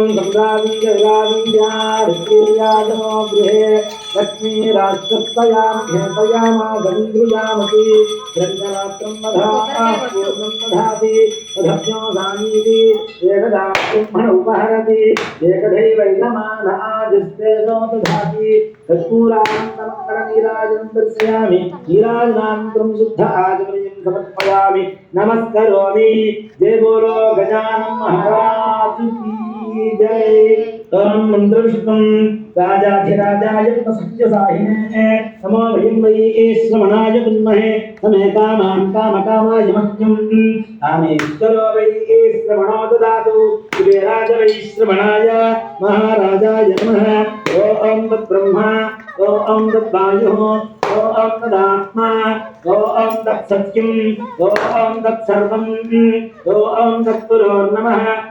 गङ्गावीर्यावीर्यादित्याजनो गृहे लक्ष्मीराष्ट्रस्तयां घेतयामागन्द्रियामपि रङ्गरात्रं वधा पूर्णं वधाति वधभ्यो गानीति एकदा ब्रह्मण उपहरति एकदैवैलमानादिस्तेजो दधाति कर्पूरानन्दमङ्गलनीराजनं दर्शयामि नीराजनानन्तरं शुद्ध आचमनीयं समर्पयामि नमस्करोमि जय बोलो गजानन महाराज की जय। ओम मंत्रविष्णुं राजाधिराजाय सत्यसाहिने नमो वयं वै श्रवणाय विद्महे तमे कामां कामकामाय मह्यं कामेश्वरो वै श्रवणो ददातु कुबेराज वै श्रवणाय नमः।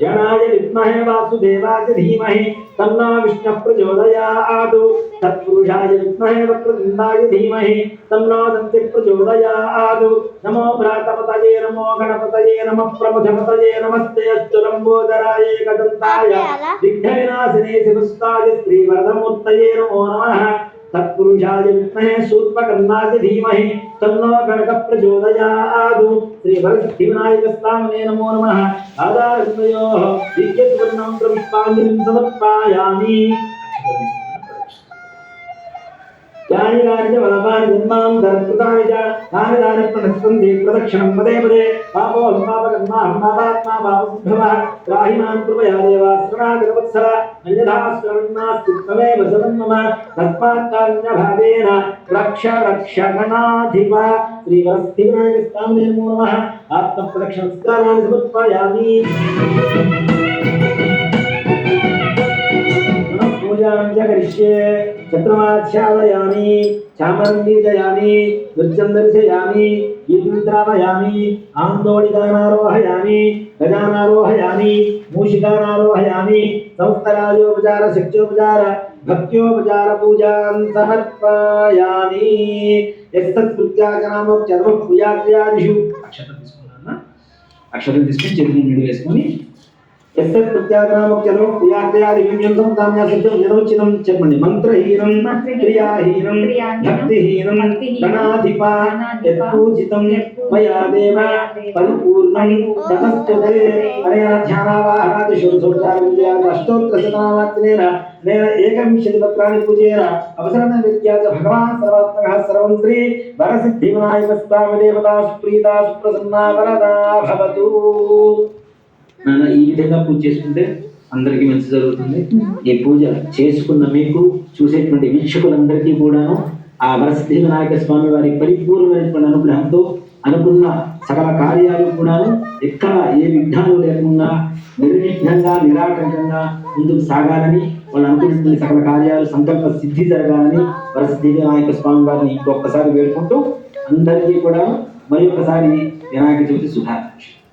గణాయ విద్మహే వాసుదేవాయ ధీమహి తన్నా విష్ణు ప్రచోదయాత్ తత్పురుషాయ విద్మహే వక్రతుండాయ ధీమహి తన్నా దంతి ప్రచోదయాత్ నమో భ్రాతపతయే నమో గణపతయే నమ ప్రముఖపతయే నమస్తే అస్తు లంబోదరాయ కదంతాయ విఘ్నవినాశినే శివస్తాయ శ్రీవరదమూర్తయే నమో నమః. तत्पुरुषाय विद्महे शूर्पकर्णाय धीमहि तन्नो गणकः प्रचोदयात् श्रीवरसिद्धिविनायकस्वामिने नमो। नमः యాని రాజ్య వలపాని జన్మాం ధర్కృతాని చ తాని తాని ప్రణస్సంతి ప్రదక్షిణం పదే పదే పాపో పాపకర్మ పాపాత్మా పాపశుభవ రాహి మాం కృపయా దేవా శరణాగతవత్సల అన్యథా శరణాస్తి తమేవ శరణం మమ తత్పాత్కాన్యభావేన రక్ష రక్ష గణాధిప శ్రీవరస్థివినాయకస్తాం నేమో. నమ ఆత్మప్రదక్షిణ స్థానాన్ని సమర్పయామి పూజాం చ चतुर्माध्यालयामि चामरं नीजयामि नृत्यं दर्शयामि गीतं श्रावयामि आन्दोलिकानारोहयामि गजानारोहयामि मूषिकानारोहयामि संस्तरायोपचार शक्त्योपचार भक्त्योपचार पूजां समर्पयामि यस्तत्कृत्याचनामोपचर्म पूजाक्रियादिषु అక్షతం తీసుకున్నాను అక్షతం తీసుకుని చేతులు నిండి వేసుకొని ఎస్ఎస్ ప్రత్యాగనామోక్చనం క్రియాక్రియాదివ్యంతం కామ్యాసత్యం నిరవచనం చెప్పండి. మంత్రహీనం క్రియాహీనం భక్తిహీనం గణాధిప యత్పూజితం మయా దేవ పరిపూర్ణం తతస్తుతే అనయా ధ్యానావాహాదిషు అష్టోత్తర శతనామాత్రేణ నేన ఏకవింశతి పత్రాన్ని పూజేన అవసరణ విద్యాచ భగవాన్ సర్వాత్మకः సర్వం శ్రీ వరసిద్ధి వినాయక స్వామి దేవతా సుప్రీతా సుప్రసన్నా వరదా భవతు. నాన్న ఈ విధంగా పూజ చేసుకుంటే అందరికీ మంచి జరుగుతుంది. ఈ పూజ చేసుకున్న మీకు చూసేటువంటి వీక్షకులందరికీ కూడాను ఆ వరసిద్ధి వినాయక స్వామి వారి పరిపూర్ణమైనటువంటి అనుగ్రహంతో అనుకున్న సకల కార్యాలు కూడాను ఎక్కడ ఏ విఘ్నాలు లేకుండా నిర్విఘ్నంగా నిరాటంకంగా ముందుకు సాగాలని వాళ్ళు అనుకుంటున్న సకల కార్యాలు సంకల్ప సిద్ధి జరగాలని వరసిద్ధి వినాయక స్వామి వారిని ఇంకొకసారి వేడుకుంటూ అందరికీ కూడా మరి ఒకసారి వినాయక చవితి శుభాకాంక్షలు.